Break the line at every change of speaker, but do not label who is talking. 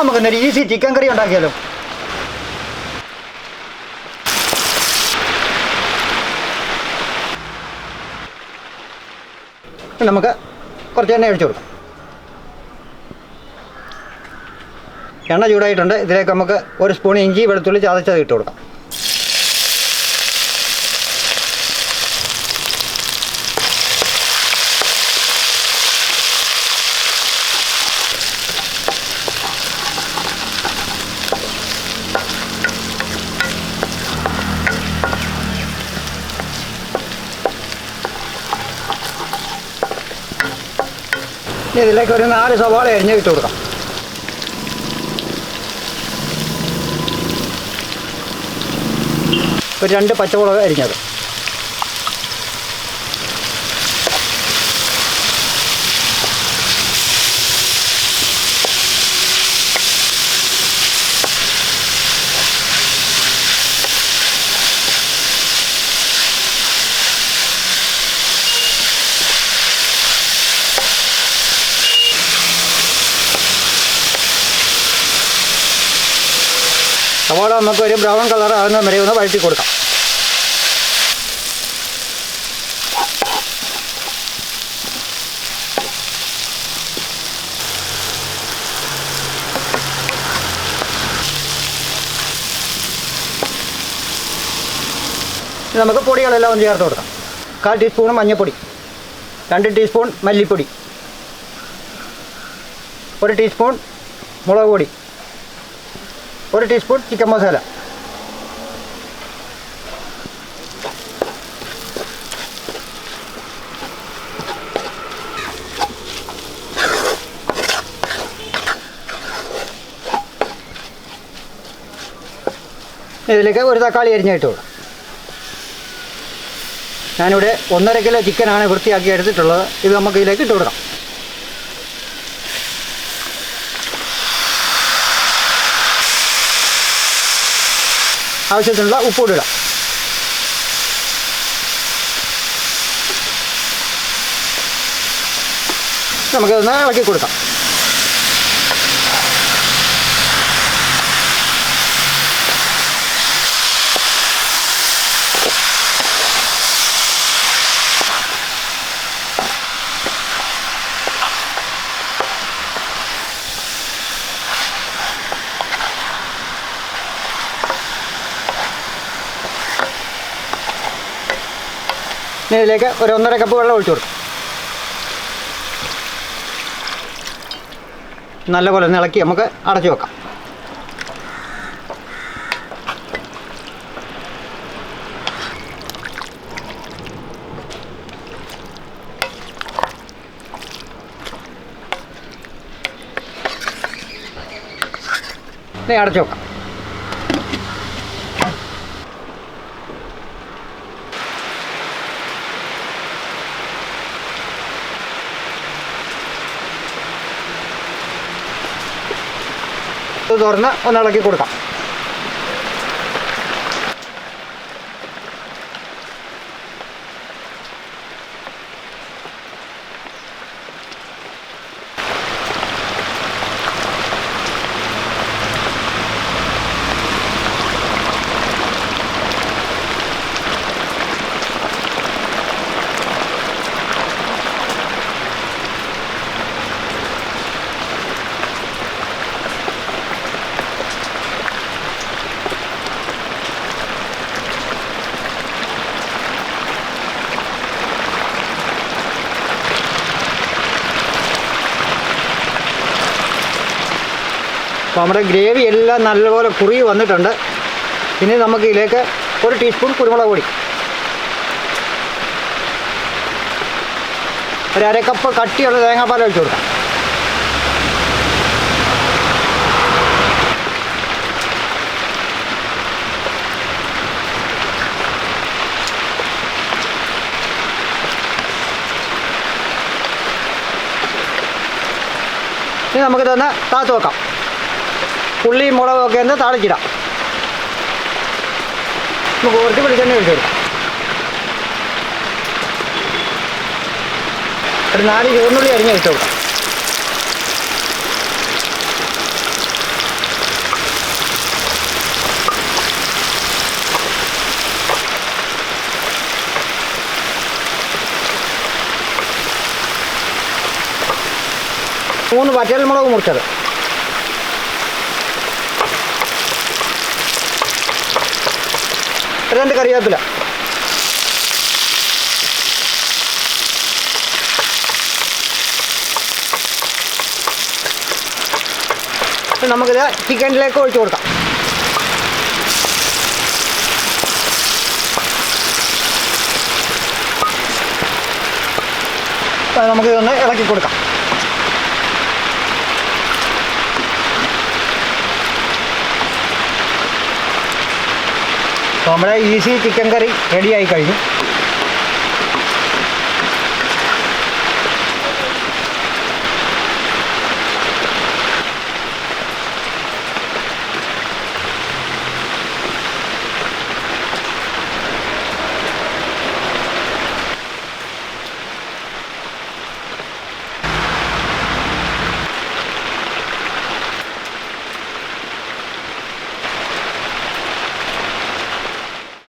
നമുക്ക് ഇന്നൊരു easy chicken കറി ഉണ്ടാക്കിയാലോ നമുക്ക് കുറച്ച് എണ്ണ ഒഴിച്ചു കൊടുക്കാം. എണ്ണ ചൂടായിട്ടുണ്ട്. ഇതിലേക്ക് നമുക്ക് ഒരു സ്പൂൺ ഇഞ്ചി വെളുത്തുള്ളി ചതച്ചത് ഇട്ട് കൊടുക്കാം. ഇതിലേക്ക് ഒരു നാല് സവാള എരിഞ്ഞ് ഇട്ട് കൊടുക്കാം. ഒരു രണ്ട് പച്ചമുളക് അരിഞ്ഞത്. സവാള നമുക്ക് ഒരു ബ്രൗൺ കളർ ആകുന്ന വരെ ഒന്ന് വഴറ്റി കൊടുക്കാം. നമുക്ക് പൊടികളെല്ലാം ഒന്ന് ചേർത്ത് കൊടുക്കാം. കാൽ ടീസ്പൂൺ മഞ്ഞൾപ്പൊടി രണ്ട് ടീസ്പൂൺ മല്ലിപ്പൊടി ഒരു ടീസ്പൂൺ മുളക് പൊടി ഒരു ടീസ്പൂൺ ചിക്കൻ മസാല ഇതിലേക്ക് ഒരു തക്കാളി അരിഞ്ഞിട്ട് കൊടുക്കാം ഞാനിവിടെ ഒന്നര കിലോ ചിക്കനാണ് വൃത്തിയാക്കി എടുത്തിട്ടുള്ളത്. ഇത് നമുക്ക് ഇതിലേക്ക് ഇട്ട് കൊടുക്കാം. ആവശ്യത്തിനുള്ള ഉപ്പ് ഇടുക നമുക്കൊന്ന് ഇളക്കി കൊടുക്കാം. ഇതിലേക്ക് ഒരു ഒന്നര കപ്പ് വെള്ളം ഒഴിച്ചു കൊടുക്കും. നല്ലപോലെ ഇളക്കി നമുക്ക് അടച്ചു വെക്കാം. അടച്ചു വെക്കാം. തുറന്ന് ഒന്ന് ഇളക്കി കൊടുക്കാം. അപ്പോൾ നമ്മുടെ ഗ്രേവി എല്ലാം നല്ലപോലെ കുറുകി വന്നിട്ടുണ്ട്. ഇനി നമുക്ക് ഇതിലേക്ക് ഒരു ടീസ്പൂൺ കുരുമുളക് പൊടി. ഒരു അരക്കപ്പ് കപ്പ് കട്ടിയുള്ള തേങ്ങാപ്പാൽ ഒഴിച്ചു കൊടുക്കാം. ഇനി നമുക്കിതൊന്ന് താത്തു വെക്കാം. ഉള്ളിയും മുളകൊക്കെ ഒന്ന് താളിച്ചിടാം. നമുക്ക് കുറച്ച് വെളിച്ചെണ്ണ ഒഴിച്ചു കൊടുക്കാം. ഒരു നാല് ചുവന്നുള്ളി അരിഞ്ഞ് ഒഴിച്ചു കൊടുക്കാം. മൂന്ന് വറ്റൽ മുളക് മുറിച്ചത്. രണ്ട് കറിവേപ്പില. നമുക്കിത് ചിക്കനിലേക്ക് ഒഴിച്ചു കൊടുക്കാം. നമുക്ക് നമുക്കിതൊന്ന് ഇളക്കി കൊടുക്കാം. നമ്മുടെ ഈസി ചിക്കൻ കറി റെഡിയായി കഴിഞ്ഞു.